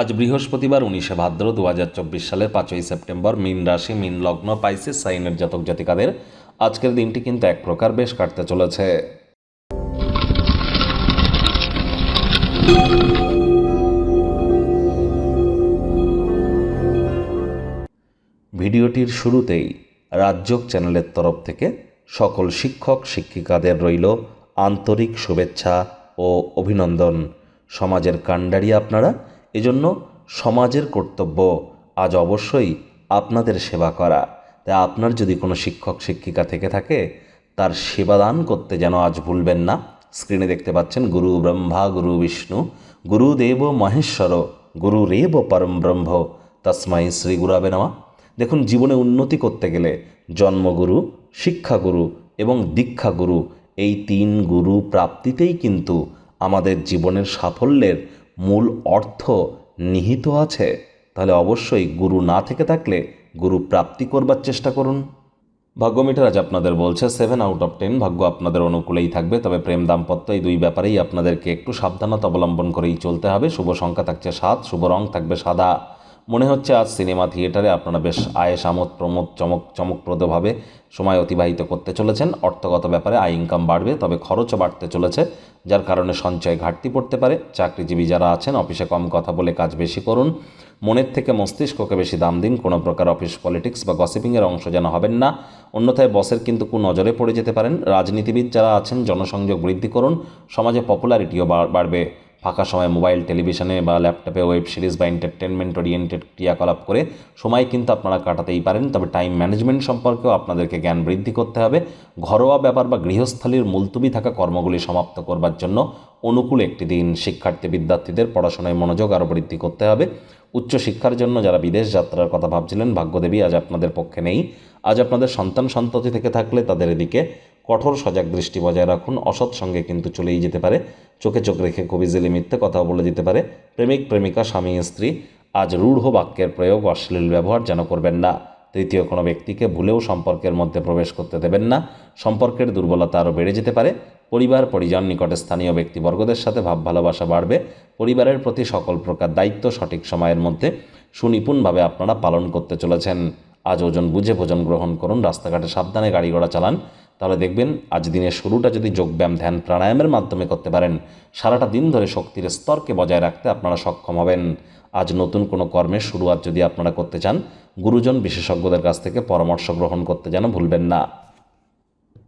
আজ বৃহস্পতিবার উনিশে ভাদ্র দু হাজার চব্বিশ সালের পাঁচই সেপ্টেম্বর, মিন রাশি, মিন লগ্ন, পাইসিস, সাইনের জাতক জাতিকাদের আজকের দিনটি কিন্তু এক প্রকার বেশ কাটতে চলেছে। ভিডিওটির শুরুতেই রাজ্যক চ্যানেলের তরফ থেকে সকল শিক্ষক, শিক্ষিকাদের রইল আন্তরিক শুভেচ্ছা ও অভিনন্দন। সমাজের কাণ্ডারি আপনারা এজন্য সমাজের কর্তব্য আজ অবশ্যই আপনাদের সেবা করা। তাই আপনার যদি কোনো শিক্ষক, শিক্ষিকা থেকে থাকে, তার সেবাদান করতে যেন আজ ভুলবেন না। স্ক্রিনে দেখতে পাচ্ছেন গুরু ব্রহ্মা, গুরু বিষ্ণু গুরুদেব মহেশ্বর গুরুরেব পরম ব্রহ্ম তসমাই শ্রী গুরাবে নামা। দেখুন, জীবনে উন্নতি করতে গেলে জন্মগুরু, শিক্ষাগুরু এবং দীক্ষাগুরু এই তিন গুরু প্রাপ্তিতেই কিন্তু আমাদের জীবনের সাফল্যের মূল অর্থ নিহিত আছে, তাহলে অবশ্যই গুরু না থেকে থাকলে গুরু প্রাপ্তি করবার চেষ্টা করুন। ভাগ্য মিটার আজ আপনাদের বলছে সেভেন আউট অফ টেন ভাগ্য আপনাদের অনুকূলেই থাকবে, তবে প্রেম দাম্পত্য এই দুই ব্যাপারেই আপনাদেরকে একটু সাবধানতা অবলম্বন করেই চলতে হবে। শুভ সংখ্যা থাকছে সাত, শুভ রং থাকবে সাদা। মনে হচ্ছে আজ সিনেমা থিয়েটারে আপনারা বেশ আয়েস, আমোদ, প্রমোদ, চমক, চমকপ্রদভাবে সময় অতিবাহিত করতে চলেছেন। অর্থগত ব্যাপারে আয় ইনকাম বাড়বে, তবে খরচও বাড়তে চলেছে, যার কারণে সঞ্চয় ঘাটতি পড়তে পারে। চাকরিজীবী যারা আছেন, অফিসে কম কথা বলে কাজ বেশি করুন। মনের থেকে মস্তিষ্ককে বেশি দাম দিন, কোনো প্রকার অফিস পলিটিক্স বা গসিপিংয়ের অংশ যেন হবেন না। অন্যথায় বসের কিন্তু কু নজরে পড়ে যেতে পারেন। রাজনীতিবিদ যারা আছেন, জনসংযোগ বৃদ্ধি করুন। সমাজে পপুলারিটিও বাড়বে। ফাঁকা সময় মোবাইল, টেলিভিশনে বা ল্যাপটপে ওয়েব সিরিজ বা এন্টারটেনমেন্ট ওরিয়েন্টেড ক্রিয়াকলাপ করে সময় কিন্তু আপনারা কাটাতেই পারেন। তবে টাইম ম্যানেজমেন্ট সম্পর্কেও আপনাদেরকে জ্ঞান বৃদ্ধি করতে হবে। ঘরোয়া ব্যাপার বা গৃহস্থালির মুলতুবি থাকা কর্মগুলি সমাপ্ত করবার জন্য অনুকূল একটি দিন শিক্ষার্থী বিদ্যার্থীদের পড়াশোনায় মনোযোগ আরও বৃদ্ধি করতে হবে। উচ্চশিক্ষার জন্য যারা বিদেশ যাত্রার কথা ভাবছিলেন, ভাগ্যদেবী আজ আপনাদের পক্ষে নেই। আজ আপনাদের সন্তান সন্ততি থেকে থাকলে তাদের এদিকে কঠোর সজাগ দৃষ্টি বজায় রাখুন, অসৎ সঙ্গে কিন্তু চলেই যেতে পারে। চোখে চোখ রেখে কবিজেলি মিথ্যে কথাও বলে দিতে পারে। প্রেমিক, প্রেমিকা, স্বামী, স্ত্রী, আজ রূঢ় বাক্যের প্রয়োগ অশ্লীল ব্যবহার যেন করবেন না। তৃতীয় কোনো ব্যক্তিকে ভুলেও সম্পর্কের মধ্যে প্রবেশ করতে দেবেন না। সম্পর্কের দুর্বলতা আরও বেড়ে যেতে পারে। পরিবার, পরিজন, নিকটে স্থানীয় ব্যক্তিবর্গদের সাথে ভাব ভালোবাসা বাড়বে। পরিবারের প্রতি সকল প্রকার দায়িত্ব সঠিক সময়ের মধ্যে সুনিপুণভাবে আপনারা পালন করতে চলেছেন। আজ ওজন বুঝে ভোজন গ্রহণ করুন, রাস্তাঘাটে সাবধানে গাড়ি ঘোড়া চালান। তাহলে দেখবেন আজ দিনের শুরুটা যদি যোগব্যায়াম, ধ্যান, প্রাণায়ামের মাধ্যমে করতে পারেন, সারাটা দিন ধরে শক্তির স্তরকে বজায় রাখতে আপনারা সক্ষম হবেন। আজ নতুন কোনো কর্মের শুরুয়াত যদি আপনারা করতে চান, গুরুজন বিশেষজ্ঞদের কাছ থেকে পরামর্শ গ্রহণ করতে যেন ভুলবেন না।